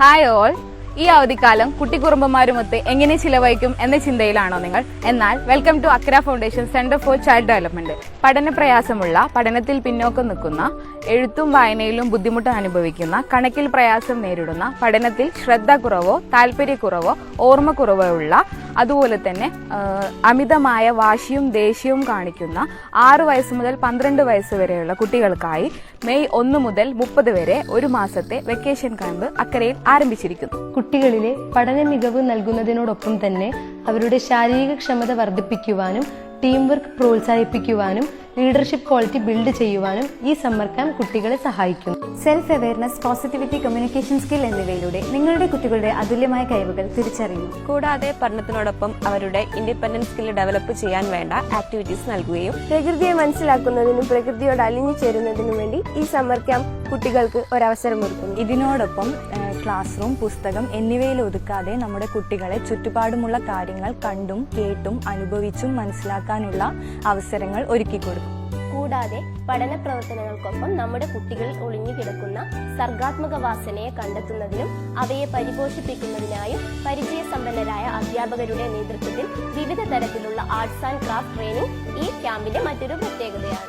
Hi all ഈ അവധിക്കാലം കുട്ടിക്കുറുമ്പന്മാരുമൊത്ത് എങ്ങനെ ചിലവഴിക്കും എന്ന ചിന്തയിലാണോ നിങ്ങൾ? എന്നാൽ welcome to Akra foundation centre for child development പഠന പ്രയാസമുള്ള പഠനത്തിൽ പിന്നോക്കം നിൽക്കുന്ന എഴുത്തും വായനയിലും ബുദ്ധിമുട്ട് അനുഭവിക്കുന്ന കണക്കിൽ പ്രയാസം നേരിടുന്ന പഠനത്തിൽ ശ്രദ്ധ കുറവോ താല്പര്യക്കുറവോ ഓർമ്മക്കുറവോ ഉള്ള അതുപോലെ തന്നെ അമിതമായ വാശിയും ദേഷ്യവും കാണിക്കുന്ന ആറ് വയസ്സ് മുതൽ പന്ത്രണ്ട് വയസ്സ് വരെയുള്ള കുട്ടികൾക്കായി മെയ് ഒന്ന് മുതൽ മുപ്പത് വരെ ഒരു മാസത്തെ വെക്കേഷൻ ക്യാമ്പ് അക്കരയിൽ ആരംഭിച്ചിരിക്കുന്നു. കുട്ടികളിലെ പഠന മികവ് നൽകുന്നതിനോടൊപ്പം തന്നെ അവരുടെ ശാരീരിക ക്ഷമത വർദ്ധിപ്പിക്കുവാനും ടീം വർക്ക് പ്രോത്സാഹിപ്പിക്കുവാനും ലീഡർഷിപ്പ് ക്വാളിറ്റി ബിൽഡ് ചെയ്യുവാനും ഈ സമ്മർ ക്യാമ്പ് കുട്ടികളെ സഹായിക്കും self awareness positivity communication skill എന്നിവയിലൂടെ നിങ്ങളുടെ കുട്ടികളുടെ അതുല്യമായ കഴിവുകൾ തിരിച്ചറിയും കൂടാതെ പഠനത്തിനോടൊപ്പം അവരുടെ ഇൻഡിപെൻഡൻസ് സ്കിൽ ഡെവലപ്പ് ചെയ്യാൻ വേണ്ട ആക്ടിവിറ്റീസ് നൽകുകയും പ്രകൃതിയെ മനസ്സിലാക്കുന്നതിനും പ്രകൃതിയോട് അലിഞ്ഞു ചേരുന്നതിനും വേണ്ടി ഈ സമ്മർ ക്യാമ്പ് കുട്ടികൾക്ക് ഒരവസരമൊരുക്കും ഇതിനോടൊപ്പം ക്ലാസ് റൂം പുസ്തകം എന്നിവയിൽ ഒതുക്കാതെ നമ്മുടെ കുട്ടികളെ ചുറ്റുപാടുമുള്ള കാര്യങ്ങൾ കണ്ടും കേട്ടും അനുഭവിച്ചും മനസ്സിലാക്കാനുള്ള അവസരങ്ങൾ ഒരുക്കിക്കൊടുക്കും കൂടാതെ പഠന പ്രവർത്തനങ്ങൾക്കൊപ്പം നമ്മുടെ കുട്ടികളിൽ ഒളിഞ്ഞു കിടക്കുന്ന സർഗാത്മക വാസനയെ കണ്ടെത്തുന്നതിനും അവയെ പരിപോഷിപ്പിക്കുന്നതിനായും പരിചയസമ്പന്നരായ അധ്യാപകരുടെ നേതൃത്വത്തിൽ വിവിധ തരത്തിലുള്ള ആർട്സ് ആൻഡ് ക്രാഫ്റ്റ് ട്രെയിനിങ് ഈ ക്യാമ്പിന്റെ മറ്റൊരു പ്രത്യേകതയാണ്.